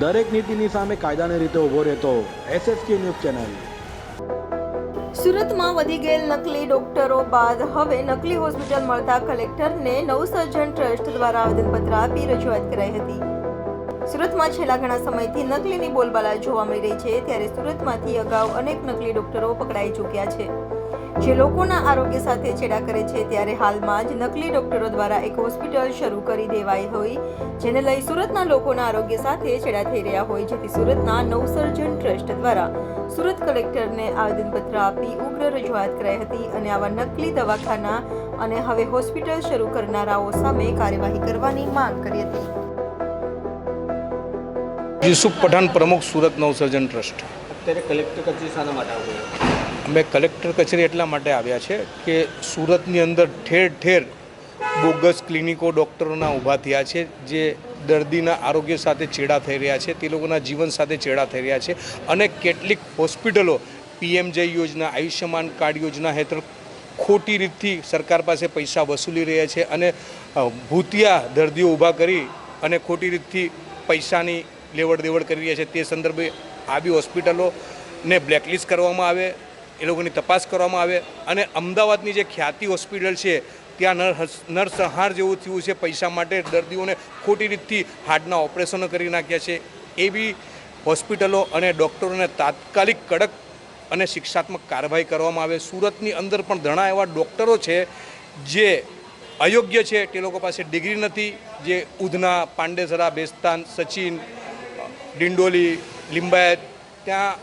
દરેક નીતિની સામે કાયદાની રીતે ઊભો રહેતો એસએસકે ન્યૂઝ ચેનલ. સુરતમાં વધી ગયેલ નકલી ડોક્ટરો બાદ હવે નકલી હોસ્પિટલ મળતા કલેક્ટરને નવસર્જન ટ્રસ્ટ દ્વારા આવેદનપત્ર આપી રજૂઆત કરાઈ હતી. સુરતમાં છેલ્લા ઘણા સમયથી નકલીની બોલબાલા જોવા મળી રહી છે, ત્યારે સુરતમાંથી અગાઉ અનેક નકલી ડોક્ટરો પકડાઈ ચૂક્યા છે. જે લોકોના આરોગ્ય સાથે છેડા કરે છે ત્યારે હાલમાં જ નકલી ડોક્ટરો દ્વારા એક હોસ્પિટલ શરૂ કરી દેવાઈ હોય જેને લઈ સુરતના લોકોના આરોગ્ય સાથે છેડા થઈ રહ્યા હોય જેથી સુરતના નવસર્જન ટ્રસ્ટ દ્વારા સુરત કલેક્ટરને આવેદનપત્ર આપી ઉગ્ર રજૂઆત કરાઈ હતી અને આવા નકલી દવાખાના અને હવે હોસ્પિટલ શરૂ કરનારાઓ સામે કાર્યવાહી કરવાની માંગ કરી હતી. યુસુફ પઠાણ પ્રમુખ સુરત નવસર્જન ટ્રસ્ટ. અત્યારે કલેક્ટર કચેરી શાના માટે આવ્યું અમે કલેક્ટર કચેરી એટલા માટે આવ્યા છે કે સુરતની અંદર ઠેર ઠેર બોગસ ક્લિનિકો ડૉક્ટરોના ઊભા થયા છે, જે દર્દીના આરોગ્ય સાથે ચેડા થઈ રહ્યા છે, તે લોકોના જીવન સાથે ચેડા થઈ રહ્યા છે અને કેટલીક હોસ્પિટલો પીએમજય યોજના, આયુષ્યમાન કાર્ડ યોજના હેઠળ ખોટી રીતથી સરકાર પાસે પૈસા વસૂલી રહ્યા છે અને ભૂતિયા દર્દીઓ ઊભા કરી અને ખોટી રીતથી પૈસાની લેવડ દેવડ કરી રહ્યા છે. તે સંદર્ભે આવી હોસ્પિટલોને બ્લેકલિસ્ટ કરવામાં આવે એ લોકોની તપાસ કરવામાં આવે અને અમદાવાદની જે ખ્યાતિ હોસ્પિટલ છે, ત્યાં નર નરસંહાર જેવું થયું છે પૈસા માટે દર્દીઓને ખોટી રીતથી હાર્ટના ઓપરેશનો કરી નાખ્યા છે. એવી હોસ્પિટલો અને ડૉક્ટરોને તાત્કાલિક કડક અને શિક્ષાત્મક કાર્યવાહી કરવામાં આવે. સુરતની અંદર પણ ઘણા એવા ડૉક્ટરો છે જે અયોગ્ય છે. તે લોકો પાસે ડિગ્રી નથી. જે ઉધના, પાંડેસરા, બેસ્તાન, સચિન ડિંડોલી, લિંબાયત, ત્યાં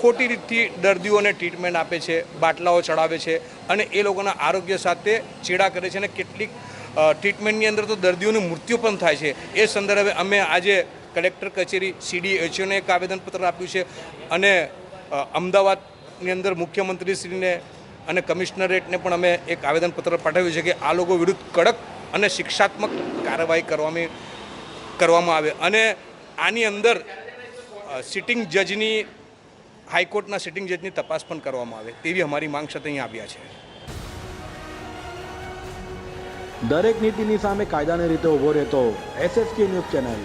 ખોટી રીતથી દર્દીઓને ટ્રીટમેન્ટ આપે છે, બાટલાઓ ચડાવે છે અને એ લોકોના આરોગ્ય સાથે ચેડા કરે છે અને કેટલીક ટ્રીટમેન્ટની અંદર તો દર્દીઓનું મૃત્યુ પણ થાય છે. એ સંદર્ભે અમે આજે કલેક્ટર કચેરી સીડીએચઓને એક આવેદનપત્ર આપ્યું છે અને અમદાવાદની અંદર મુખ્યમંત્રીશ્રીને અને કમિશનરેટને પણ અમે એક આવેદનપત્ર પાઠવ્યું છે કે આ લોકો વિરુદ્ધ કડક અને શિક્ષાત્મક કાર્યવાહી કરવામાં કરવામાં આવે. અને આની અંદર સિટિંગ જજની હાઈકોર્ટના સિટિંગ જજની તપાસ પણ કરવામાં આવે, તેવી અમારી માંગ સાથે અહીં આવ્યા છે. દરેક નીતિની સામે કાયદાની રીતે ઊભો રહેતો એસએસકે ન્યૂઝ ચેનલ.